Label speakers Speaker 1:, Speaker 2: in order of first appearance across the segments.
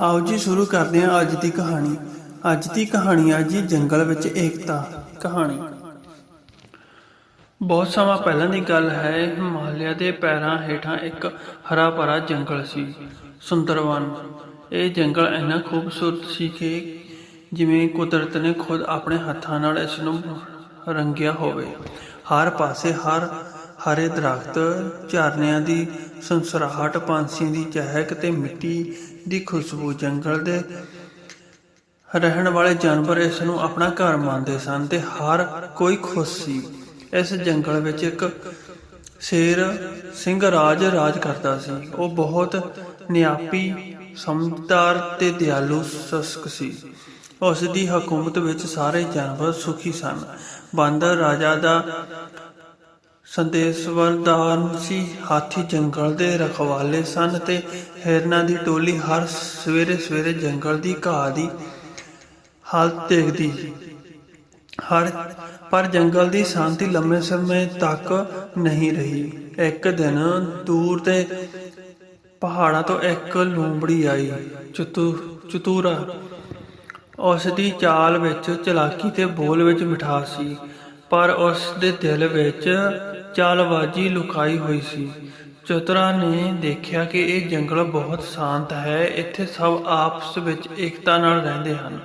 Speaker 1: ਆਓ ਜੀ ਸ਼ੁਰੂ ਕਰਦੇ ਹਾਂ ਅੱਜ ਦੀ ਕਹਾਣੀ। ਅੱਜ ਦੀ ਕਹਾਣੀ ਆ ਜੀ ਜੰਗਲ ਵਿੱਚ ਏਕਤਾ। ਕਹਾਣੀ। ਬਹੁਤ ਸਮਾਂ ਪਹਿਲਾਂ ਦੀ ਗੱਲ ਹੈ, ਹਿਮਾਲਿਆ ਦੇ ਪੈਰਾਂ ਹੇਠਾਂ ਇੱਕ ਹਰਾ ਭਰਾ ਜੰਗਲ ਸੀ, ਸੁੰਦਰਵਨ। ਇਹ ਜੰਗਲ ਇੰਨਾ ਖੂਬਸੂਰਤ ਸੀ ਕਿ ਜਿਵੇਂ ਕੁਦਰਤ ਨੇ ਖੁਦ ਆਪਣੇ ਹੱਥਾਂ ਨਾਲ ਇਸ ਨੂੰ ਰੰਗਿਆ ਹੋਵੇ। ਹਰ ਪਾਸੇ ਹਰ ਹਰੇ ਦਰਖਤ, ਝਰਨਿਆਂ ਦੀ ਸੰਸਰਾਹਟ ਪੰਛੀਆਂ ਦੀ ਚਹਿਕ ਤੇ ਮਿੱਟੀ ਦੀ ਖੁਸ਼ਬੂ ਜੰਗਲ ਦੇ ਰਹਿਣ ਵਾਲੇ ਜਾਨਵਰ ਇਸ ਨੂੰ ਆਪਣਾ ਘਰ ਮੰਨਦੇ ਸਨ ਤੇ ਹਰ ਕੋਈ ਖੁਸ਼ ਸੀ। ਇਸ ਜੰਗਲ ਵਿੱਚ ਇੱਕ ਸ਼ੇਰ ਸਿੰਘ ਰਾਜ ਰਾਜ ਕਰਦਾ ਸੀ। ਉਹ ਬਹੁਤ ਨਿਆਪੀ, ਸਮਝਦਾਰ ਤੇ ਦਿਆਲੂ ਸ਼ਸਕ ਸੀ। ਉਸ ਦੀ ਹਕੂਮਤ ਵਿੱਚ ਸਾਰੇ ਜਾਨਵਰ ਸੁਖੀ ਸਨ। ਬਾਂਦਰ ਰਾਜਾ ਦਾ ਸੰਦੇਸ਼ਵਰਦਾਨ ਸੀ। ਹਾਥੀ ਜੰਗਲ ਦੇ ਰਖਵਾਲੇ ਸਨ ਤੇ ਹਿਰਨਾਂ ਦੀ ਟੋਲੀ ਹਰ ਸਵੇਰੇ ਸਵੇਰੇ ਜੰਗਲ ਦੀ ਘਾਹ ਦੀ ਹਾਲਤ ਦੇਖਦੀ ਹਰ, ਪਰ ਜੰਗਲ ਦੀ ਸ਼ਾਂਤੀ ਲੰਮੇ ਸਮੇਂ ਤੱਕ ਨਹੀਂ ਰਹੀ। ਇੱਕ ਦਿਨ ਦੂਰ ਦੇ ਪਹਾੜਾਂ ਤੋਂ ਇੱਕ ਲੂੰਬੜੀ ਆਈ। ਚਤੂ, ਚਤੂਰਾ ਉਸ ਦੀ ਚਾਲ ਵਿੱਚ ਚਲਾਕੀ ਤੇ ਬੋਲ ਵਿੱਚ ਮਿਠਾਸ ਸੀ। ਪਰ ਉਸ ਦੇ ਦਿਲ ਵਿੱਚ ਚਾਲਬਾਜ਼ੀ ਲੁਕਾਈ ਹੋਈ ਸੀ। ਚਤੁਰਾ ਨੇ ਦੇਖਿਆ ਕਿ ਇਹ ਜੰਗਲ ਬਹੁਤ ਸ਼ਾਂਤ ਹੈ। ਇੱਥੇ ਸਭ ਆਪਸ ਵਿੱਚ ਏਕਤਾ ਨਾਲ ਰਹਿੰਦੇ ਹਨ।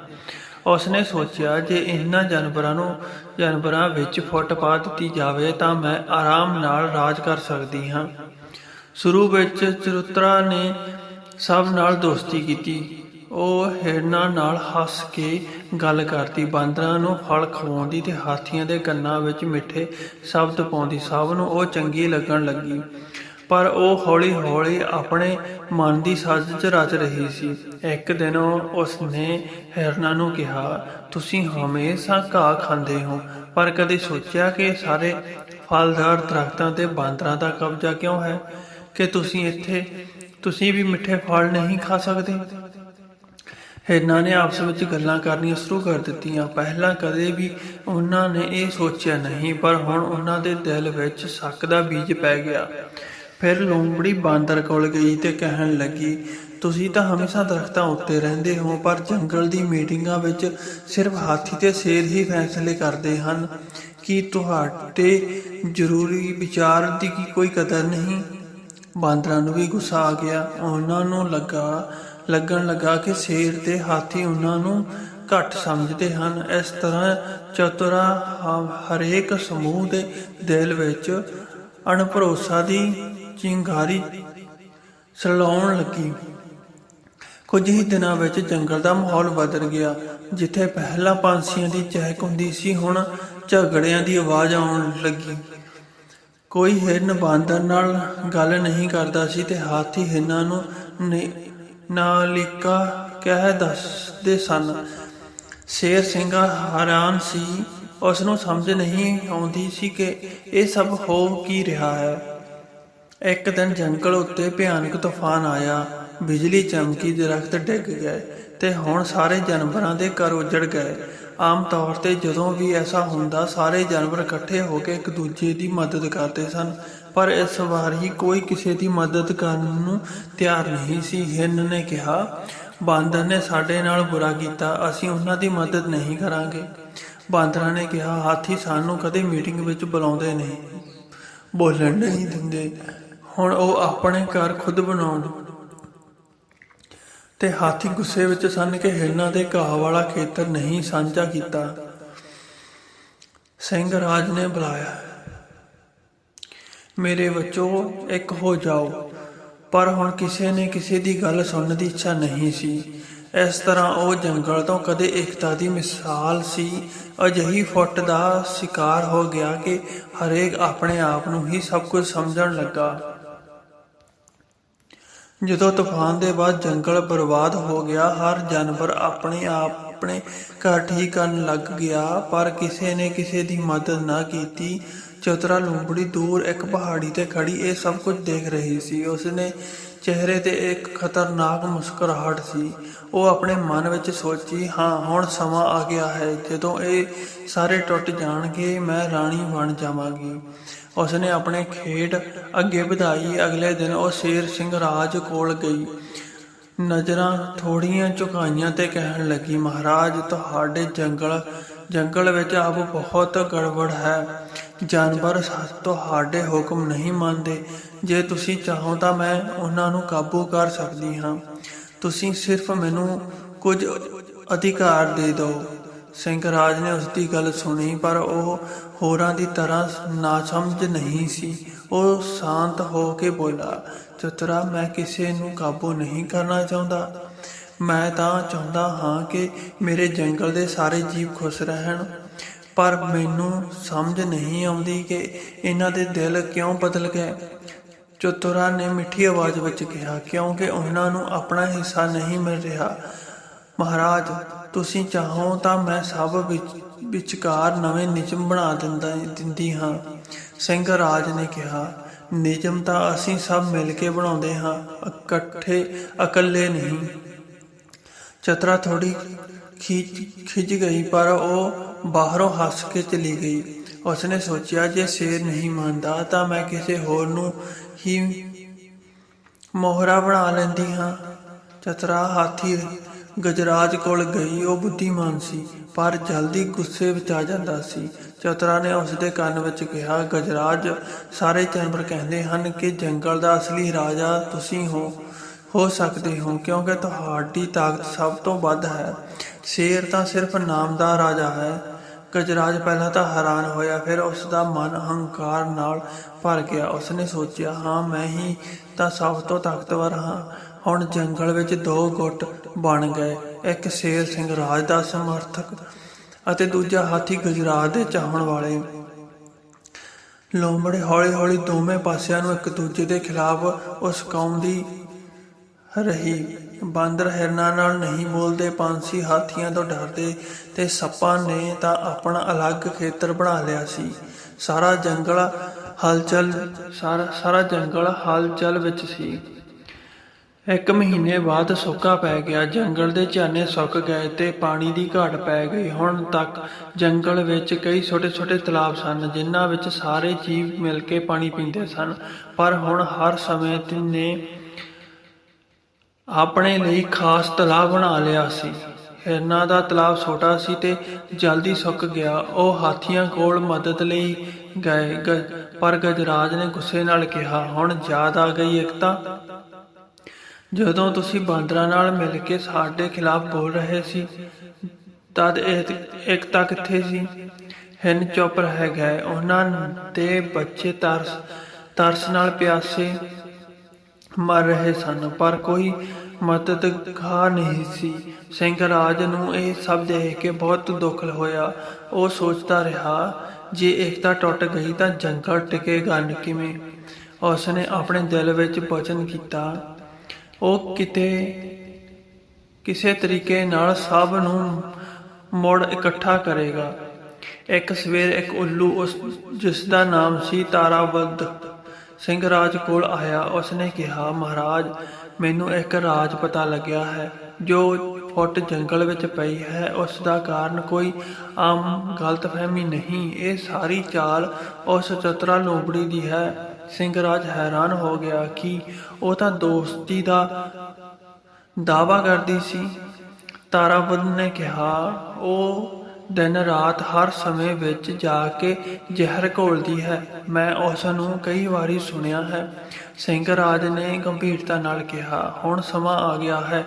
Speaker 1: ਉਸਨੇ ਸੋਚਿਆ, ਜੇ ਇਹਨਾਂ ਜਾਨਵਰਾਂ ਨੂੰ, ਜਾਨਵਰਾਂ ਵਿੱਚ ਫੁੱਟ ਪਾ ਦਿੱਤੀ ਜਾਵੇ, ਤਾਂ ਮੈਂ ਆਰਾਮ ਨਾਲ ਰਾਜ ਕਰ ਸਕਦੀ ਹਾਂ। ਸ਼ੁਰੂ ਵਿੱਚ ਚਰੁਤਰਾ ਨੇ ਸਭ ਨਾਲ ਦੋਸਤੀ ਕੀਤੀ। ਉਹ ਹਿਰਨਾਂ ਨਾਲ ਹੱਸ ਕੇ ਗੱਲ ਕਰਦੀ, ਬਾਂਦਰਾਂ ਨੂੰ ਫਲ ਖਵਾਉਂਦੀ ਤੇ ਹਾਥੀਆਂ ਦੇ ਕੰਨਾਂ ਵਿੱਚ ਮਿੱਠੇ ਸ਼ਬਦ ਪਾਉਂਦੀ। ਸਭ ਨੂੰ ਉਹ ਚੰਗੀ ਲੱਗਣ ਲੱਗੀ, ਪਰ ਉਹ ਹੌਲੀ-ਹੌਲੀ ਆਪਣੇ ਮਨ ਦੀ ਸਾਜ਼ਿਸ਼ ਰਚ ਰਹੀ ਸੀ। ਇੱਕ ਦਿਨ ਉਸ ਨੇ ਹਿਰਨਾਂ ਨੂੰ ਕਿਹਾ, ਤੁਸੀਂ ਹਮੇਸ਼ਾ ਘਾਹ ਖਾਂਦੇ ਹੋ, ਪਰ ਕਦੇ ਸੋਚਿਆ ਕਿ ਸਾਰੇ ਫਲਦਾਰ ਦਰਖਤਾਂ ਤੇ ਬਾਂਦਰਾਂ ਦਾ ਕਬਜ਼ਾ ਕਿਉਂ ਹੈ? ਕਿ ਤੁਸੀਂ ਇੱਥੇ, ਤੁਸੀਂ ਵੀ ਮਿੱਠੇ ਫਲ ਨਹੀਂ ਖਾ ਸਕਦੇ? ਇਹਨਾਂ ਨੇ ਆਪਸ ਵਿੱਚ ਗੱਲਾਂ ਕਰਨੀਆਂ ਸ਼ੁਰੂ ਕਰ ਦਿੱਤੀਆਂ। ਪਹਿਲਾਂ ਕਦੇ ਵੀ ਉਹਨਾਂ ਨੇ ਇਹ ਸੋਚਿਆ ਨਹੀਂ, ਪਰ ਹੁਣ ਉਹਨਾਂ ਦੇ ਦਿਲ ਵਿੱਚ ਸ਼ੱਕ ਦਾ ਬੀਜ ਪੈ ਗਿਆ। ਫਿਰ ਲੂੰਬੜੀ ਬਾਂਦਰ ਕੋਲ ਗਈ ਤੇ ਕਹਿਣ ਲੱਗੀ, ਤੁਸੀਂ ਤਾਂ ਹਮੇਸ਼ਾ ਦਰਖਤਾਂ ਉੱਤੇ ਰਹਿੰਦੇ ਹੋ, ਪਰ ਜੰਗਲ ਦੀ ਮੀਟਿੰਗਾਂ ਵਿੱਚ ਸਿਰਫ ਹਾਥੀ ਤੇ ਸ਼ੇਰ ਹੀ ਫੈਸਲੇ ਕਰਦੇ ਹਨ। ਕੀ ਤੁਹਾਡੇ ਜ਼ਰੂਰੀ ਵਿਚਾਰ ਦੀ ਕੋਈ ਕਦਰ ਨਹੀਂ? ਬਾਂਦਰਾਂ ਨੂੰ ਵੀ ਗੁੱਸਾ ਆ ਗਿਆ। ਉਹਨਾਂ ਨੂੰ ਲੱਗਾ ਲੱਗਣ ਲੱਗਾ ਕਿ ਸ਼ੇਰ ਤੇ ਹਾਥੀ ਉਹਨਾਂ ਨੂੰ ਘੱਟ ਸਮਝਦੇ ਹਨ। ਇਸ ਤਰ੍ਹਾਂ ਚਤੁਰਾ ਹਰੇਕ ਸਮੂਹ ਦੇ ਦਿਲ ਵਿੱਚ ਅਣਭਰੋਸਾ ਦੀ ਚਿੰਗਾਰੀ ਸਲਾਉਣ ਲੱਗੀ। ਕੁਝ ਹੀ ਦਿਨਾਂ ਵਿੱਚ ਜੰਗਲ ਦਾ ਮਾਹੌਲ ਬਦਲ ਗਿਆ, ਜਿੱਥੇ ਪਹਿਲਾਂ ਪੰਛੀਆਂ ਦੀ ਚਹਿਕ ਹੁੰਦੀ ਸੀ, ਹੁਣ ਝਗੜਿਆਂ ਦੀ ਆਵਾਜ਼ ਆਉਣ ਲੱਗੀ। ਕੋਈ ਹਿਰਨ ਬਾਂਦਰ ਨਾਲ ਗੱਲ ਨਹੀਂ ਕਰਦਾ ਸੀ ਤੇ ਹਾਥੀ ਹਿਰਨਾਂ ਨੂੰ ਨਿ- ਨਾਲਿਕਾ ਕਹਿ ਦੱਸਦੇ ਸਨ, ਸ਼ੇਰ ਸਿੰਘ ਹੈਰਾਨ ਸੀ ਉਸ ਨੂੰ ਸਮਝ ਨਹੀਂ ਆਉਂਦੀ ਸੀ ਕਿ ਇਹ ਸਭ ਹੋ ਕੀ ਰਿਹਾ ਹੈ। ਇੱਕ ਦਿਨ ਜੰਗਲ ਉੱਤੇ ਭਿਆਨਕ ਤੂਫਾਨ ਆਇਆ, ਬਿਜਲੀ ਚਮਕੀ ਦਰਖਤ ਡਿੱਗ ਗਏ ਤੇ ਹੁਣ ਸਾਰੇ ਜਾਨਵਰਾਂ ਦੇ ਘਰ ਉਜੜ ਗਏ। ਆਮ ਤੌਰ ਤੇ ਜਦੋਂ ਵੀ ਐਸਾ ਹੁੰਦਾ, ਸਾਰੇ ਜਾਨਵਰ ਇਕੱਠੇ ਹੋ ਕੇ ਇੱਕ ਦੂਜੇ ਦੀ ਮਦਦ ਕਰਦੇ ਸਨ। ਪਰ ਇਸ ਵਾਰ ਹੀ ਕੋਈ ਕਿਸੇ ਦੀ ਮਦਦ ਕਰਨ ਨੂੰ ਤਿਆਰ ਨਹੀਂ ਸੀ। ਹਿਰਨ ਨੇ ਕਿਹਾ, ਬਾਂਦਰ ਨੇ ਸਾਡੇ ਨਾਲ ਬੁਰਾ ਕੀਤਾ, ਅਸੀਂ ਉਹਨਾਂ ਦੀ ਮਦਦ ਨਹੀਂ ਕਰਾਂਗੇ। ਬਾਂਦਰਾਂ ਨੇ ਕਿਹਾ, ਹਾਥੀ ਸਾਨੂੰ ਕਦੇ ਮੀਟਿੰਗ ਵਿੱਚ ਬੁਲਾਉਂਦੇ ਨਹੀਂ। ਬੋਲਣ ਨਹੀਂ ਦਿੰਦੇ। ਹੁਣ ਉਹ ਆਪਣੇ ਘਰ ਖੁਦ ਬਣਾਉਣ। ਤੇ ਹਾਥੀ ਗੁੱਸੇ ਵਿੱਚ ਸਨ ਕਿ ਹਿਰਨਾਂ ਦੇ ਘਾਹ ਵਾਲਾ ਖੇਤਰ ਨਹੀਂ ਸਾਂਝਾ ਕੀਤਾ। ਸਿੰਘ ਰਾਜ ਨੇ ਬੁਲਾਇਆ। ਮੇਰੇ ਬੱਚੋ ਇੱਕ ਹੋ ਜਾਓ। ਪਰ ਹੁਣ ਕਿਸੇ ਨੇ ਕਿਸੇ ਦੀ ਗੱਲ ਸੁਣਨ ਦੀ ਇੱਛਾ ਨਹੀਂ ਸੀ। ਇਸ ਤਰ੍ਹਾਂ ਉਹ ਜੰਗਲ ਤੋਂ ਕਦੇ ਏਕਤਾ ਦੀ ਮਿਸਾਲ ਸੀ। ਅਜਿਹੀ ਫੁੱਟ ਦਾ ਸ਼ਿਕਾਰ ਹੋ ਗਿਆ ਕਿ ਹਰੇਕ ਆਪਣੇ ਆਪ ਨੂੰ ਹੀ ਸਭ ਕੁਝ ਸਮਝਣ ਲੱਗਾ। ਜਦੋਂ ਤੂਫਾਨ ਦੇ ਬਾਅਦ ਜੰਗਲ ਬਰਬਾਦ ਹੋ ਗਿਆ, ਹਰ ਜਾਨਵਰ ਆਪਣੇ ਆਪ ਆਪਣੇ ਘਰ ਠੀਕ ਕਰਨ ਲੱਗ ਗਿਆ, ਪਰ ਕਿਸੇ ਨੇ ਕਿਸੇ ਦੀ ਮਦਦ ਨਾ ਕੀਤੀ। ਚਤਰਾ ਲੂੰਬੜੀ ਦੂਰ ਇੱਕ ਪਹਾੜੀ ਤੇ ਖੜੀ, ਇਹ ਸਭ ਕੁਝ ਦੇਖ ਰਹੀ ਸੀ। ਉਸਨੇ ਚਿਹਰੇ ਤੇ ਇੱਕ ਖਤਰਨਾਕ ਮੁਸਕਰਾਹਟ ਸੀ। ਉਹ ਆਪਣੇ ਮਨ ਵਿੱਚ ਸੋਚੀ, ਹਾਂ, ਹੁਣ ਸਮਾਂ ਆ ਗਿਆ ਹੈ। ਜਦੋਂ ਇਹ ਸਾਰੇ ਟੁੱਟ ਜਾਣਗੇ, ਮੈਂ ਰਾਣੀ ਬਣ ਜਾਵਾਂਗੀ। ਉਸਨੇ ਆਪਣੇ ਖੇਡ ਅੱਗੇ ਵਧਾਈ। ਅਗਲੇ ਦਿਨ ਉਹ ਸ਼ੇਰ ਸਿੰਘ ਰਾਜ ਕੋਲ ਗਈ। ਨਜ਼ਰਾਂ ਥੋੜੀਆਂ ਝੁਕਾਈਆਂ ਤੇ ਕਹਿਣ ਲੱਗੀ, ਮਹਾਰਾਜ, ਤੁਹਾਡੇ ਜੰਗਲ ਜੰਗਲ ਵਿੱਚ ਆਪ ਬਹੁਤ ਗੜਬੜ ਹੈ। ਜਾਨਵਰ ਸ- ਤੁਹਾਡੇ ਹੁਕਮ ਨਹੀਂ ਮੰਨਦੇ। ਜੇ ਤੁਸੀਂ ਚਾਹੋ ਤਾਂ ਮੈਂ ਉਹਨਾਂ ਨੂੰ ਕਾਬੂ ਕਰ ਸਕਦੀ ਹਾਂ। ਤੁਸੀਂ ਸਿਰਫ ਮੈਨੂੰ ਕੁਝ ਅਧਿਕਾਰ ਦੇ ਦਿਓ। ਸਿੰਘ ਰਾਜ ਨੇ ਉਸ ਦੀ ਗੱਲ ਸੁਣੀ, ਪਰ ਉਹ ਹੋਰਾਂ ਦੀ ਤਰ੍ਹਾਂ ਨਾ ਸਮਝ ਨਹੀਂ ਸੀ। ਉਹ ਸ਼ਾਂਤ ਹੋ ਕੇ ਬੋਲਾ ਚਤਰਾ, ਮੈਂ ਕਿਸੇ ਨੂੰ ਕਾਬੂ ਨਹੀਂ ਕਰਨਾ ਚਾਹੁੰਦਾ। ਮੈਂ ਤਾਂ ਚਾਹੁੰਦਾ ਹਾਂ ਕਿ ਮੇਰੇ ਜੰਗਲ ਦੇ ਸਾਰੇ ਜੀਵ ਖੁਸ਼ ਰਹਿਣ। ਪਰ ਮੈਨੂੰ ਸਮਝ ਨਹੀਂ ਆਉਂਦੀ ਕਿ ਇਹਨਾਂ ਦੇ ਦਿਲ ਕਿਉਂ ਬਦਲ ਗਏ। ਚਤੁਰਾ ਨੇ ਮਿੱਠੀ ਆਵਾਜ਼ ਵਿੱਚ ਕਿਹਾ, ਕਿਉਂਕਿ ਉਹਨਾਂ ਨੂੰ ਆਪਣਾ ਹਿੱਸਾ ਨਹੀਂ ਮਿਲ ਰਿਹਾ। ਮਹਾਰਾਜ, ਤੁਸੀਂ ਚਾਹੋ ਤਾਂ ਮੈਂ ਸਭ ਵਿੱਚ, ਵਿਚਕਾਰ ਨਵੇਂ ਨਿਯਮ ਬਣਾ ਦਿੰਦਾ, ਦਿੰਦੀ ਹਾਂ। ਸਿੰਘ ਰਾਜ ਨੇ ਕਿਹਾ, ਨਿਯਮ ਤਾਂ ਅਸੀਂ ਸਭ ਮਿਲ ਕੇ ਬਣਾਉਂਦੇ ਹਾਂ, ਇਕੱਠੇ, ਇਕੱਲੇ ਨਹੀਂ। ਚਤਰਾ ਥੋੜੀ ਖਿੱਚ ਖਿੱਚ ਗਈ, ਪਰ ਉਹ ਬਾਹਰੋਂ ਹੱਸ ਕੇ ਚਲੀ ਗਈ। ਉਸਨੇ ਸੋਚਿਆ, ਜੇ ਸ਼ੇਰ ਨਹੀਂ ਮੰਨਦਾ, ਤਾਂ ਮੈਂ ਕਿਸੇ ਹੋਰ ਨੂੰ ਹੀ ਮੋਹਰਾ ਬਣਾ ਲੈਂਦੀ ਹਾਂ। ਚਤਰਾ ਹਾਥੀ ਗਜਰਾਜ ਕੋਲ ਗਈ, ਉਹ ਬੁੱਧੀਮਾਨ ਸੀ, ਪਰ ਜਲਦੀ ਗੁੱਸੇ ਵਿੱਚ ਆ ਜਾਂਦਾ ਸੀ। ਚਤਰਾ ਨੇ ਉਸ ਦੇ ਕੰਨ ਵਿੱਚ ਕਿਹਾ, ਗਜਰਾਜ, ਸਾਰੇ ਜਾਨਵਰ ਕਹਿੰਦੇ ਹਨ ਕਿ ਜੰਗਲ ਦਾ ਅਸਲੀ ਰਾਜਾ ਤੁਸੀਂ ਹੋ। ਹੋ ਸਕਦੇ ਹੋ, ਕਿਉਂਕਿ ਤੁਹਾਡੀ ਤਾਕਤ ਸਭ ਤੋਂ ਵੱਧ ਹੈ। ਸ਼ੇਰ ਤਾਂ ਸਿਰਫ ਨਾਮ ਦਾ ਰਾਜਾ ਹੈ। ਗਜਰਾਜ ਪਹਿਲਾਂ ਤਾਂ ਹੈਰਾਨ ਹੋਇਆ, ਫਿਰ ਉਸ ਦਾ ਮਨ ਹੰਕਾਰ ਨਾਲ ਭਰ ਗਿਆ। ਉਸਨੇ ਸੋਚਿਆ, ਹਾਂ, ਮੈਂ ਹੀ ਤਾਂ ਸਭ ਤੋਂ ਤਾਕਤਵਰ ਹਾਂ। ਹੁਣ ਜੰਗਲ ਵਿੱਚ ਦੋ ਗੁੱਟ ਬਣ ਗਏ, ਇੱਕ ਸ਼ੇਰ ਸਿੰਘ ਰਾਜ ਦਾ ਸਮਰਥਕ ਅਤੇ ਦੂਜਾ ਹਾਥੀ ਗਜਰਾਜ ਦੇ ਚਾਹਣ ਵਾਲੇ। ਲੋਮੜੇ ਹੌਲੀ-ਹੌਲੀ ਦੋਵੇਂ ਪਾਸਿਆਂ ਨੂੰ ਇੱਕ ਦੂਜੇ ਦੇ ਖਿਲਾਫ ਉਸ ਕੌਮ ਦੀ ਰਹੀ। ਬਾਂਦਰ ਹਿਰਨਾਂ ਨਾਲ ਨਹੀਂ ਬੋਲਦੇ ਪੰਛੀ ਹਾਥੀਆਂ ਤੋਂ ਡਰਦੇ ਤੇ ਸੱਪਾਂ ਨੇ ਤਾਂ ਆਪਣਾ ਅਲੱਗ ਖੇਤਰ ਬਣਾ ਲਿਆ ਸੀ। ਸਾਰਾ ਜੰਗਲ ਹਲਚਲ, ਸਾਰਾ ਸਾਰਾ ਜੰਗਲ ਹਲਚਲ ਵਿੱਚ ਸੀ। ਇੱਕ ਮਹੀਨੇ ਬਾਅਦ ਸੁੱਕਾ ਪੈ ਗਿਆ। ਜੰਗਲ ਦੇ ਝਾਨੇ ਸੁੱਕ ਗਏ ਤੇ ਪਾਣੀ ਦੀ ਘਾਟ ਪੈ ਗਈ। ਹੁਣ ਤੱਕ ਜੰਗਲ ਵਿੱਚ ਕਈ ਛੋਟੇ-ਛੋਟੇ ਤਲਾਬ ਸਨ, ਜਿਨ੍ਹਾਂ ਵਿੱਚ ਸਾਰੇ ਜੀਵ ਮਿਲ ਕੇ ਪਾਣੀ ਪੀਂਦੇ ਸਨ। ਪਰ ਹੁਣ ਹਰ ਸਮੇਂ ਨੇ ਆਪਣੇ ਲਈ ਖਾਸ ਤਲਾਬ ਬਣਾ ਲਿਆ ਸੀ। ਹਿਰਨਾਂ ਦਾ ਤਲਾਬ ਛੋਟਾ ਸੀ ਤੇ ਜਲਦੀ ਸੁੱਕ ਗਿਆ। ਉਹ ਹਾਥੀਆਂ ਕੋਲ ਮਦਦ ਲਈ ਗਏ। ਪਰ ਗਜਰਾਜ ਨੇ ਗੁੱਸੇ ਨਾਲ ਕਿਹਾ, ਹੁਣ ਯਾਦ ਆ ਗਈ ਇਕਤਾ ਜਦੋਂ ਤੁਸੀਂ ਬਾਂਦਰਾਂ ਨਾਲ ਮਿਲ ਕੇ ਸਾਡੇ ਖਿਲਾਫ ਬੋਲ ਰਹੇ ਸੀ, ਤਦ ਇਹ ਇਕਤਾ ਕਿੱਥੇ ਸੀ? ਹਿਰਨ ਚੁੱਪ ਰਹਿ ਗਏ। ਉਹਨਾਂ ਦੇ ਬੱਚੇ ਤਰਸ ਤਰਸ ਨਾਲ ਪਿਆਸੇ ਮਰ ਰਹੇ ਸਨ, ਪਰ ਕੋਈ ਮਦਦਗਾਰ ਨਹੀਂ ਸੀ। ਸਿੰਘ ਰਾਜ ਨੂੰ ਇਹ ਸਭ ਦੇਖ ਕੇ ਬਹੁਤ ਦੁੱਖ ਹੋਇਆ। ਉਹ ਸੋਚਦਾ ਰਿਹਾ, ਜੇ ਏਕਤਾ ਟੁੱਟ ਗਈ ਤਾਂ ਜੰਗਲ ਟਿਕੇਗਾ ਨ ਕਿਵੇਂ? ਉਸਨੇ ਆਪਣੇ ਦਿਲ ਵਿੱਚ ਵਚਨ ਕੀਤਾ। ਉਹ ਕਿਤੇ, ਕਿਸੇ ਤਰੀਕੇ ਨਾਲ ਸਭ ਨੂੰ ਮੁੜ ਇਕੱਠਾ ਕਰੇਗਾ। ਇੱਕ ਸਵੇਰ ਇੱਕ ਉੱਲੂ ਉਸ ਜਿਸ ਦਾ ਨਾਮ ਸੀ ਤਾਰਾਬੰਦ ਸਿੰਘ ਰਾਜ ਕੋਲ ਆਇਆ, ਉਸਨੇ ਕਿਹਾ, ਮਹਾਰਾਜ, ਮੈਨੂੰ ਇੱਕ ਰਾਜ ਪਤਾ ਲੱਗਿਆ ਹੈ, ਜੋ ਫੁੱਟ ਜੰਗਲ ਵਿੱਚ ਪਈ ਹੈ। ਉਸ ਦਾ ਕਾਰਨ ਕੋਈ ਆਮ ਗਲਤਫਹਿਮੀ ਨਹੀਂ। ਇਹ ਸਾਰੀ ਚਾਲ ਉਸ ਚਤਰਾ ਲੋਬੜੀ ਦੀ ਹੈ। ਸਿੰਘ ਰਾਜ ਹੈਰਾਨ ਹੋ ਗਿਆ ਕਿ ਉਹ ਤਾਂ ਦੋਸਤੀ ਦਾ ਦਾਵਾ ਕਰਦੀ ਸੀ। ਤਾਰਾਬੰਦ ਨੇ ਕਿਹਾ, ਉਹ ਦਿਨ ਰਾਤ ਹਰ ਸਮੇਂ ਵਿੱਚ ਜਾ ਕੇ ਜ਼ਹਿਰ ਘੋਲਦੀ ਹੈ। ਮੈਂ ਉਸ ਨੂੰ ਕਈ ਵਾਰੀ ਸੁਣਿਆ ਹੈ। ਸਿੰਘ ਰਾਜ ਨੇ ਗੰਭੀਰਤਾ ਨਾਲ ਕਿਹਾ, ਹੁਣ ਸਮਾਂ ਆ ਗਿਆ ਹੈ।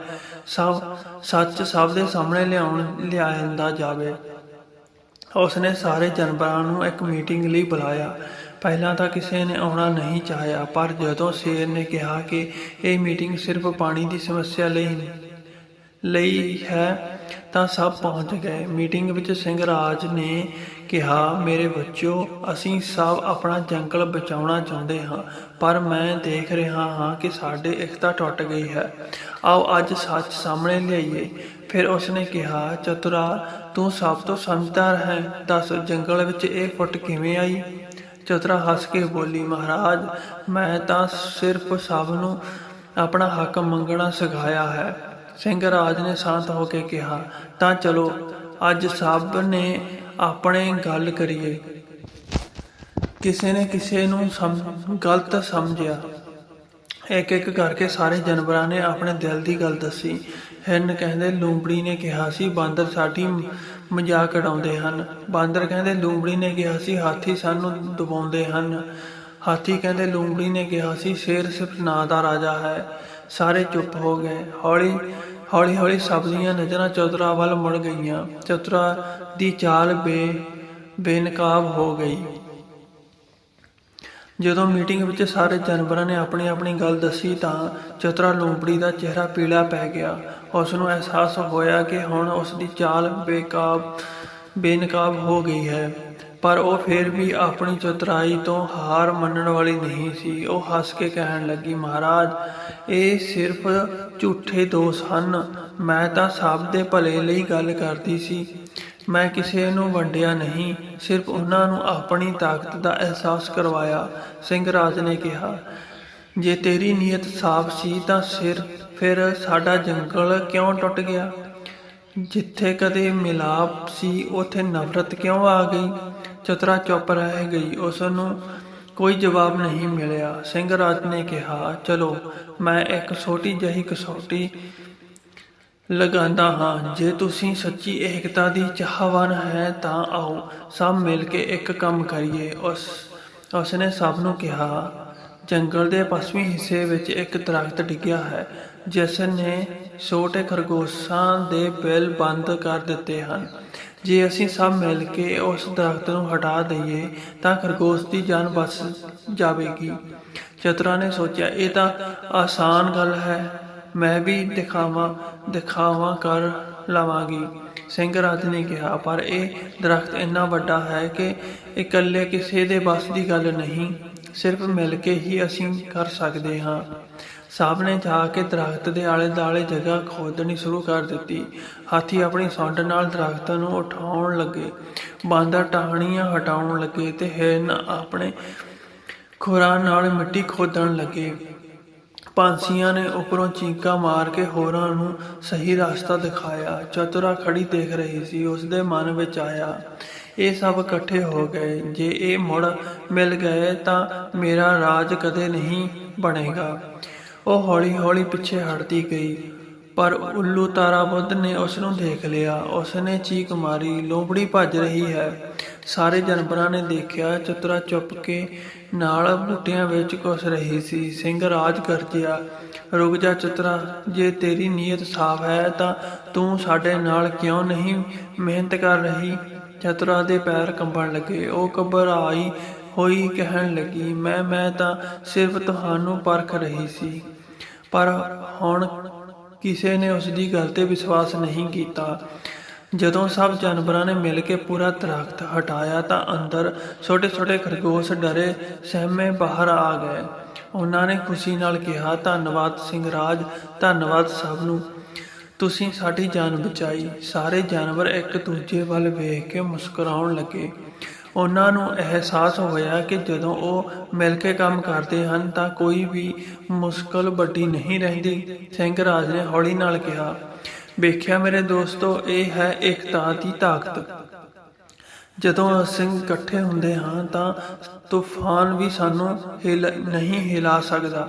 Speaker 1: ਸਭ ਸੱਚ ਸਭ ਦੇ ਸਾਹਮਣੇ ਲਿਆਉਣ, ਲਿਆਂਦਾ ਜਾਵੇ। ਉਸਨੇ ਸਾਰੇ ਜਾਨਵਰਾਂ ਨੂੰ ਇੱਕ ਮੀਟਿੰਗ ਲਈ ਬੁਲਾਇਆ। ਪਹਿਲਾਂ ਤਾਂ ਕਿਸੇ ਨੇ ਆਉਣਾ ਨਹੀਂ ਚਾਹਿਆ, ਪਰ ਜਦੋਂ ਸ਼ੇਰ ਨੇ ਕਿਹਾ ਕਿ ਇਹ ਮੀਟਿੰਗ ਸਿਰਫ ਪਾਣੀ ਦੀ ਸਮੱਸਿਆ ਲਈ ਲਈ ਹੈ ਤਾਂ ਸਭ ਪਹੁੰਚ ਗਏ। ਮੀਟਿੰਗ ਵਿੱਚ ਸਿੰਘ ਰਾਜ ਨੇ ਕਿਹਾ, ਮੇਰੇ ਬੱਚਿਓ, ਅਸੀਂ ਸਭ ਆਪਣਾ ਜੰਗਲ ਬਚਾਉਣਾ ਚਾਹੁੰਦੇ ਹਾਂ, ਪਰ ਮੈਂ ਦੇਖ ਰਿਹਾ ਹਾਂ ਕਿ ਸਾਡੇ ਇਕਤਾ ਟੁੱਟ ਗਈ ਹੈ। ਆਓ ਅੱਜ ਸੱਚ ਸਾਹਮਣੇ ਲਿਆਈਏ। ਫਿਰ ਉਸਨੇ ਕਿਹਾ, ਚਤੁਰਾ, ਤੂੰ ਸਭ ਤੋਂ ਸਮਝਦਾਰ ਹੈ। ਦੱਸ, ਜੰਗਲ ਵਿੱਚ ਇਹ ਫੁੱਟ ਕਿਵੇਂ ਆਈ? ਚਤੁਰਾ ਹੱਸ ਕੇ ਬੋਲੀ, ਮਹਾਰਾਜ, ਮੈਂ ਤਾਂ ਸਿਰਫ ਸਭ ਨੂੰ ਆਪਣਾ ਹੱਕ ਮੰਗਣਾ ਸਿਖਾਇਆ ਹੈ। ਸਿੰਘ ਰਾਜ ਨੇ ਸ਼ਾਂਤ ਹੋ ਕੇ ਕਿਹਾ, ਤਾਂ ਚਲੋ, ਅੱਜ ਸਭ ਨੇ ਆਪਣੇ ਗੱਲ ਕਰੀਏ। ਕਿਸੇ ਨੇ ਕਿਸੇ ਨੂੰ ਸਮ- ਗਲਤ ਸਮਝਿਆ। ਇੱਕ ਇੱਕ ਕਰਕੇ ਸਾਰੇ ਜਾਨਵਰਾਂ ਨੇ ਆਪਣੇ ਦਿਲ ਦੀ ਗੱਲ ਦੱਸੀ। ਹਿਰਨ ਕਹਿੰਦੇ, ਲੂੰਬੜੀ ਨੇ ਕਿਹਾ ਸੀ, ਬਾਂਦਰ ਸਾਡੀ ਮਜ਼ਾਕ ਉਡਾਉਂਦੇ ਹਨ। ਬਾਂਦਰ ਕਹਿੰਦੇ, ਲੂੰਬੜੀ ਨੇ ਕਿਹਾ ਸੀ, ਹਾਥੀ ਸਾਨੂੰ ਦਬਾਉਂਦੇ ਹਨ। ਹਾਥੀ ਕਹਿੰਦੇ, ਲੂੰਬੜੀ ਨੇ ਕਿਹਾ ਸੀ, ਸ਼ੇਰ ਸਿਰਫ ਨਾਂ ਦਾ ਰਾਜਾ ਹੈ। ਸਾਰੇ ਚੁੱਪ ਹੋ ਗਏ। ਹੌਲੀ ਹੌਲੀ ਹੌਲੀ ਸਭ ਦੀਆਂ ਨਜ਼ਰਾਂ ਚਤੁਰਾ ਵੱਲ ਮੁੜ ਗਈਆਂ। ਚਤੁਰਾ ਦੀ ਚਾਲ ਬੇ, ਬੇਨਕਾਬ ਹੋ ਗਈ। ਜਦੋਂ ਮੀਟਿੰਗ ਵਿੱਚ ਸਾਰੇ ਜਾਨਵਰਾਂ ਨੇ ਆਪਣੀ ਆਪਣੀ ਗੱਲ ਦੱਸੀ ਤਾਂ ਚਤਰਾ ਲੂੰਬੜੀ ਦਾ ਚਿਹਰਾ ਪੀਲਾ ਪੈ ਗਿਆ। ਉਸ ਨੂੰ ਅਹਿਸਾਸ ਹੋਇਆ ਕਿ ਹੁਣ ਉਸ ਦੀ ਚਾਲ ਬੇਕਾਬ, ਬੇਨਕਾਬ ਹੋ ਗਈ ਹੈ। ਪਰ ਉਹ ਫਿਰ ਵੀ ਆਪਣੀ ਚਤੁਰਾਈ ਤੋਂ ਹਾਰ ਮੰਨਣ ਵਾਲੀ ਨਹੀਂ ਸੀ। ਉਹ ਹੱਸ ਕੇ ਕਹਿਣ ਲੱਗੀ, ਮਹਾਰਾਜ, ਇਹ ਸਿਰਫ ਝੂਠੇ ਦੋਸ਼ ਹਨ। ਮੈਂ ਤਾਂ ਸਭ ਦੇ ਭਲੇ ਲਈ ਗੱਲ ਕਰਦੀ ਸੀ। ਮੈਂ ਕਿਸੇ ਨੂੰ ਵੰਡਿਆ ਨਹੀਂ, ਸਿਰਫ ਉਹਨਾਂ ਨੂੰ ਆਪਣੀ ਤਾਕਤ ਦਾ ਅਹਿਸਾਸ ਕਰਵਾਇਆ, ਸਿੰਘ ਰਾਜ ਨੇ ਕਿਹਾ। ਜੇ ਤੇਰੀ ਨੀਅਤ ਸਾਫ਼ ਸੀ ਤਾਂ ਸਿਰ, ਫਿਰ ਸਾਡਾ ਜੰਗਲ ਕਿਉਂ ਟੁੱਟ ਗਿਆ? ਜਿੱਥੇ ਕਦੇ ਮਿਲਾਪ ਸੀ, ਉੱਥੇ ਨਫ਼ਰਤ ਕਿਉਂ ਆ ਗਈ? ਚਤਰਾ ਚੁੱਪ ਰਹਿ ਗਈ। ਉਸ ਨੂੰ ਕੋਈ ਜਵਾਬ ਨਹੀਂ ਮਿਲਿਆ। ਸਿੰਘ ਰਾਜ ਨੇ ਕਿਹਾ, ਚਲੋ, ਮੈਂ ਇੱਕ ਛੋਟੀ ਜਿਹੀ ਕਸੌਟੀ ਲਗਾਉਂਦਾ ਹਾਂ। ਜੇ ਤੁਸੀਂ ਸੱਚੀ ਏਕਤਾ ਦੀ ਚਾਹਵਾਨ ਹੈ, ਤਾਂ ਆਓ, ਸਭ ਮਿਲ ਕੇ ਇੱਕ ਕੰਮ ਕਰੀਏ। ਉਸ, ਉਸਨੇ ਸਭ ਨੂੰ ਕਿਹਾ, ਜੰਗਲ ਦੇ ਪੱਛਮੀ ਹਿੱਸੇ ਵਿੱਚ ਇੱਕ ਦਰਖਤ ਡਿੱਗਿਆ ਹੈ। ਜਸ਼ਨ ਨੇ ਛੋਟੇ ਖਰਗੋਸ਼ਾਂ ਦੇ ਬਿੱਲ ਬੰਦ ਕਰ ਦਿੱਤੇ ਹਨ। ਜੇ ਅਸੀਂ ਸਭ ਮਿਲ ਕੇ ਉਸ ਦਰਖਤ ਨੂੰ ਹਟਾ ਦਈਏ, ਤਾਂ ਖਰਗੋਸ਼ ਦੀ ਜਾਨ ਬਚ ਜਾਵੇਗੀ। ਚਤਰਾ ਨੇ ਸੋਚਿਆ, ਇਹ ਤਾਂ ਆਸਾਨ ਗੱਲ ਹੈ। ਮੈਂ ਵੀ ਦਿਖਾਵਾਂ ਦਿਖਾਵਾਂ ਕਰ ਲਵਾਂਗੀ। ਸਿੰਘ ਰਾਜ ਨੇ ਕਿਹਾ, ਪਰ ਇਹ ਦਰਖਤ ਇੰਨਾ ਵੱਡਾ ਹੈ ਕਿ ਇਕੱਲੇ ਕਿਸੇ ਦੇ ਬਸ ਦੀ ਗੱਲ ਨਹੀਂ, ਸਿਰਫ ਮਿਲ ਕੇ ਹੀ ਅਸੀਂ ਕਰ ਸਕਦੇ ਹਾਂ। ਸਭ ਨੇ ਜਾ ਕੇ ਦਰਖਤ ਦੇ ਆਲੇ ਦਾਲੇ ਜਗ੍ਹਾ ਖੋਦਣੀ ਸ਼ੁਰੂ ਕਰ ਦਿੱਤੀ। ਹਾਥੀ ਆਪਣੀ ਸੁੰਡ ਨਾਲ ਦਰਖ਼ਤਾਂ ਨੂੰ ਉਠਾਉਣ ਲੱਗੇ। ਬਾਂਦਰ ਟਾਹਣੀਆਂ ਹਟਾਉਣ ਲੱਗੇ ਤੇ ਹਿਰਨ ਆਪਣੇ ਖੁਰਾਂ ਨਾਲ ਮਿੱਟੀ ਖੋਦਣ ਲੱਗੇ। ਪੰਛੀਆਂ ਨੇ ਉੱਪਰੋਂ ਚੀਕਾਂ ਮਾਰ ਕੇ ਹੋਰਾਂ ਨੂੰ ਸਹੀ ਰਸਤਾ ਦਿਖਾਇਆ। ਚਤੁਰਾ ਖੜੀ ਦੇਖ ਰਹੀ ਸੀ ਉਸ ਦੇ ਮਨ ਵਿੱਚ ਆਇਆ, ਇਹ ਸਭ ਇਕੱਠੇ ਹੋ ਗਏ। ਜੇ ਇਹ ਮੁੜ ਮਿਲ ਗਏ ਤਾਂ ਮੇਰਾ ਰਾਜ ਕਦੇ ਨਹੀਂ ਬਣੇਗਾ। ਉਹ ਹੌਲੀ ਹੌਲੀ ਪਿੱਛੇ ਹਟਦੀ ਗਈ, ਪਰ ਉੱਲੂ ਤਾਰਾ ਬੁੱਧ ਨੇ ਉਸ ਨੂੰ ਦੇਖ ਲਿਆ। ਉਸ ਨੇ ਚੀਕ ਮਾਰੀ, ਲੋਬੜੀ ਭੱਜ ਰਹੀ ਹੈ। ਸਾਰੇ ਜਾਨਵਰਾਂ ਨੇ ਦੇਖਿਆ, ਚਤਰਾ ਚੁੱਪ ਕੇ ਨਾਲ ਬੂਟਿਆਂ ਵਿੱਚ ਘੁਸ ਰਹੀ ਸੀ। ਸਿੰਘ ਰਾਜ ਗਰਜਿਆ ਰੁਕ ਜਾ ਚਤਰਾ, ਜੇ ਤੇਰੀ ਨੀਅਤ ਸਾਫ਼ ਹੈ ਤਾਂ ਤੂੰ ਸਾਡੇ ਨਾਲ ਕਿਉਂ ਨਹੀਂ ਮਿਹਨਤ ਕਰ ਰਹੀ? ਚਤਰਾ ਦੇ ਪੈਰ ਕੰਬਣ ਲੱਗੇ। ਉਹ ਘਬਰਾਈ ਹੋਈ ਕਹਿਣ ਲੱਗੀ, ਮੈਂ ਮੈਂ ਤਾਂ ਸਿਰਫ ਤੁਹਾਨੂੰ ਪਰਖ ਰਹੀ ਸੀ। ਪਰ ਹੁਣ ਕਿਸੇ ਨੇ ਉਸ ਦੀ ਗੱਲ ਤੇ ਵਿਸ਼ਵਾਸ ਨਹੀਂ ਕੀਤਾ। ਜਦੋਂ ਸਭ ਜਾਨਵਰਾਂ ਨੇ ਮਿਲ ਕੇ ਪੂਰਾ ਦਰਖਤ ਹਟਾਇਆ ਤਾਂ ਅੰਦਰ ਛੋਟੇ-ਛੋਟੇ ਖਰਗੋਸ਼ ਡਰੇ ਸਹਿਮੇ ਬਾਹਰ ਆ ਗਏ। ਉਹਨਾਂ ਨੇ ਖੁਸ਼ੀ ਨਾਲ ਕਿਹਾ, ਧੰਨਵਾਦ ਸਿੰਘ ਰਾਜ, ਧੰਨਵਾਦ ਸਭ ਨੂੰ। ਤੁਸੀਂ ਸਾਡੀ ਜਾਨ ਬਚਾਈ। ਸਾਰੇ ਜਾਨਵਰ ਇੱਕ ਦੂਜੇ ਵੱਲ ਵੇਖ ਕੇ ਮੁਸਕਰਾਉਣ ਲੱਗੇ। ਉਹਨਾਂ ਨੂੰ ਅਹਿਸਾਸ ਹੋਇਆ ਕਿ ਜਦੋਂ ਉਹ ਮਿਲ ਕੇ ਕੰਮ ਕਰਦੇ ਹਨ ਤਾਂ ਕੋਈ ਵੀ ਮੁਸ਼ਕਲ ਵੱਡੀ ਨਹੀਂ ਰਹਿੰਦੀ। ਸਿੰਘ ਰਾਜ ਨੇ ਹੌਲੀ ਨਾਲ ਕਿਹਾ, ਵੇਖਿਆ ਮੇਰੇ ਦੋਸਤੋ, ਇਹ ਹੈ ਇਕਤਾ ਦੀ ਤਾਕਤ। ਜਦੋਂ ਅਸੀਂ ਇਕੱਠੇ ਹੁੰਦੇ ਹਾਂ ਤਾਂ ਤੂਫਾਨ ਵੀ ਸਾਨੂੰ ਹਿਲ, ਨਹੀਂ ਹਿਲਾ ਸਕਦਾ।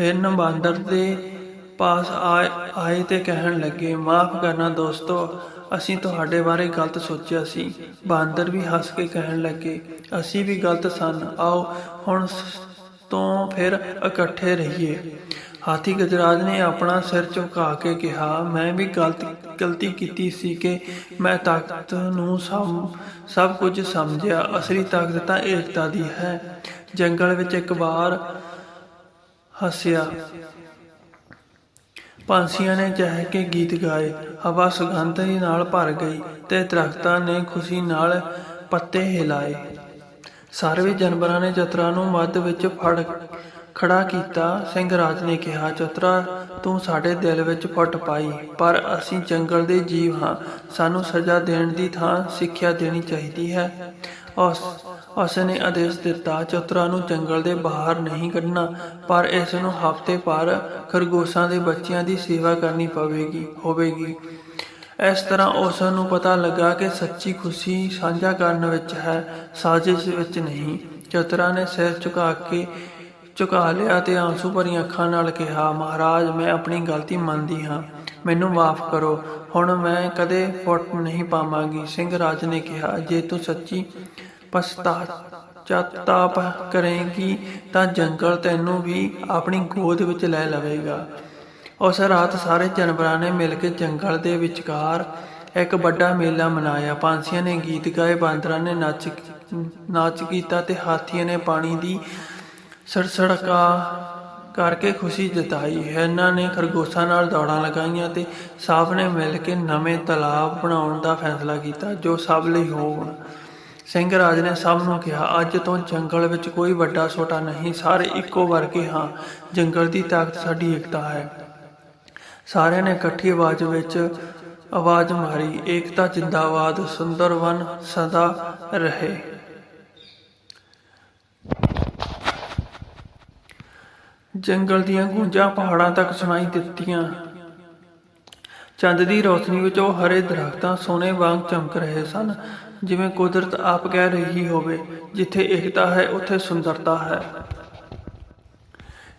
Speaker 1: ਹਿਰਨ ਬਾਂਦਰ ਦੇ ਪਾਸ ਆਏ ਆਏ ਤੇ ਕਹਿਣ ਲੱਗੇ, ਮਾਫ ਕਰਨਾ ਦੋਸਤੋ ਅਸੀਂ ਤੁਹਾਡੇ ਬਾਰੇ ਗਲਤ ਸੋਚਿਆ ਸੀ। ਬਾਂਦਰ ਵੀ ਹੱਸ ਕੇ ਕਹਿਣ ਲੱਗੇ, ਅਸੀਂ ਵੀ ਗਲਤ ਸਨ। ਆਓ, ਹੁਣ ਤੋਂ ਫਿਰ ਇਕੱਠੇ ਰਹੀਏ। ਹਾਥੀ ਗਜਰਾਜ ਨੇ ਆਪਣਾ ਸਿਰ ਝੁਕਾ ਕੇ ਕਿਹਾ, ਮੈਂ ਵੀ ਗਲਤ, ਗਲਤੀ ਕੀਤੀ ਸੀ ਕਿ ਮੈਂ ਤਾਕਤ ਨੂੰ ਸਮ, ਸਭ ਕੁਝ ਸਮਝਿਆ। ਅਸਲੀ ਤਾਕਤ ਤਾਂ ਏਕਤਾ ਦੀ ਹੈ। ਜੰਗਲ ਵਿੱਚ ਇੱਕ ਵਾਰ ਹੱਸਿਆ। ਪੰਛੀਆਂ ਨੇ ਚਹਿ ਕੇ ਗੀਤ ਗਾਏ। ਹਵਾ ਸੁਗੰਧ ਨਾਲ ਭਰ ਗਈ ਤੇ ਦਰਖਤਾਂ ਨੇ ਖੁਸ਼ੀ ਨਾਲ ਪੱਤੇ ਹਿਲਾਏ। ਸਾਰੇ ਜਾਨਵਰਾਂ ਨੇ ਚਤਰਾ ਨੂੰ ਮੱਧ ਵਿੱਚ ਫੜ ਖੜਾ ਕੀਤਾ, ਸਿੰਘ ਰਾਜ ਨੇ ਕਿਹਾ, ਚਤਰਾ, ਤੂੰ ਸਾਡੇ ਦਿਲ ਵਿੱਚ ਫੁੱਟ ਪਾਈ, ਪਰ ਅਸੀਂ ਜੰਗਲ ਦੇ ਜੀਵ ਹਾਂ। ਸਾਨੂੰ ਸਜ਼ਾ ਦੇਣ ਦੀ ਥਾਂ ਸਿੱਖਿਆ ਦੇਣੀ ਚਾਹੀਦੀ ਹੈ। ਉਸ ਉਸ ਨੇ ਆਦੇਸ਼ ਦਿੱਤਾ, ਚਤਰਾ ਨੂੰ ਜੰਗਲ ਦੇ ਬਾਹਰ ਨਹੀਂ ਕੱਢਣਾ, ਪਰ ਇਸ ਨੂੰ ਹਫ਼ਤੇ ਭਰ ਖਰਗੋਸ਼ਾਂ ਦੇ ਬੱਚਿਆਂ ਦੀ ਸੇਵਾ ਕਰਨੀ ਪਵੇਗੀ, ਹੋਵੇਗੀ। ਇਸ ਤਰ੍ਹਾਂ ਉਸ ਨੂੰ ਪਤਾ ਲੱਗਾ ਕਿ ਸੱਚੀ ਖੁਸ਼ੀ ਸਾਂਝਾ ਕਰਨ ਵਿੱਚ ਹੈ, ਸਾਜ਼ਿਸ਼ ਵਿੱਚ ਨਹੀਂ। ਚਤਰਾ ਨੇ ਸਿਰ ਝੁਕਾ ਕੇ ਝੁਕਾ ਲਿਆ ਤੇ ਆਂਸੂ ਭਰੀਆਂ ਅੱਖਾਂ ਨਾਲ ਕਿਹਾ, ਮਹਾਰਾਜ, ਮੈਂ ਆਪਣੀ ਗਲਤੀ ਮੰਨਦੀ ਹਾਂ। ਮੈਨੂੰ ਮਾਫ ਕਰੋ। ਹੁਣ ਮੈਂ ਕਦੇ ਫੁੱਟ ਨਹੀਂ ਪਾਵਾਂਗੀ। ਸਿੰਘ ਰਾਜ ਨੇ ਕਿਹਾ, ਜੇ ਤੂੰ ਸੱਚੀ ਪਛਤਾਪ ਕਰੇਂਗੀ, ਤਾਂ ਜੰਗਲ ਤੈਨੂੰ ਵੀ ਆਪਣੀ ਗੋਦ ਵਿੱਚ ਲੈ ਲਵੇਗਾ। ਉਸ ਰਾਤ ਸਾਰੇ ਜਾਨਵਰਾਂ ਨੇ ਮਿਲ ਕੇ ਜੰਗਲ ਦੇ ਵਿਚਕਾਰ ਇੱਕ ਵੱਡਾ ਮੇਲਾ ਮਨਾਇਆ। ਪੰਛੀਆਂ ਨੇ ਗੀਤ ਗਾਏ, ਬਾਂਦਰਾਂ ਨੇ ਨੱਚ, ਨਾਚ ਕੀਤਾ ਤੇ ਹਾਥੀਆਂ ਨੇ ਪਾਣੀ ਦੀ ਸੜਸੜਕਾ ਕਰਕੇ ਖੁਸ਼ੀ ਜਤਾਈ। ਇਹਨਾਂ ਨੇ ਖਰਗੋਸ਼ਾਂ ਨਾਲ ਦੌੜਾਂ ਲਗਾਈਆਂ ਤੇ ਸਭ ਨੇ ਮਿਲ ਕੇ ਨਵੇਂ ਤਲਾਬ ਬਣਾਉਣ ਦਾ ਫੈਸਲਾ ਕੀਤਾ, ਜੋ ਸਭ ਲਈ ਹੋਣ। ਸਿੰਘ ਰਾਜ ਨੇ ਸਭ ਨੂੰ ਕਿਹਾ, ਅੱਜ ਤੋਂ ਜੰਗਲ ਵਿੱਚ ਕੋਈ ਵੱਡਾ ਛੋਟਾ ਨਹੀਂ, ਸਾਰੇ ਇੱਕੋ ਵਰਗੇ ਹਾਂ। ਜੰਗਲ ਦੀ ਤਾਕਤ ਸਾਡੀ ਏਕਤਾ ਹੈ। ਸਾਰਿਆਂ ਨੇ ਇਕੱਠੀ ਆਵਾਜ਼ ਵਿੱਚ ਆਵਾਜ਼ ਮਾਰੀ। ਏਕਤਾ ਜਿੰਦਾਬਾਦ, ਸੁੰਦਰਵਨ ਸਦਾ ਰਹੇ। ਜੰਗਲ ਦੀਆਂ ਗੂੰਜਾਂ ਪਹਾੜਾਂ ਤੱਕ ਸੁਣਾਈ ਦਿੱਤੀਆਂ। ਚੰਦ ਦੀ ਰੋਸ਼ਨੀ ਵਿੱਚ ਉਹ ਹਰੇ ਦਰਖਤਾਂ ਸੋਨੇ ਵਾਂਗ ਚਮਕ ਰਹੇ ਸਨ, ਜਿਵੇਂ ਕੁਦਰਤ ਆਪ ਕਹਿ ਰਹੀ ਹੋਵੇ, ਜਿੱਥੇ ਏਕਤਾ ਹੈ, ਉੱਥੇ ਸੁੰਦਰਤਾ ਹੈ।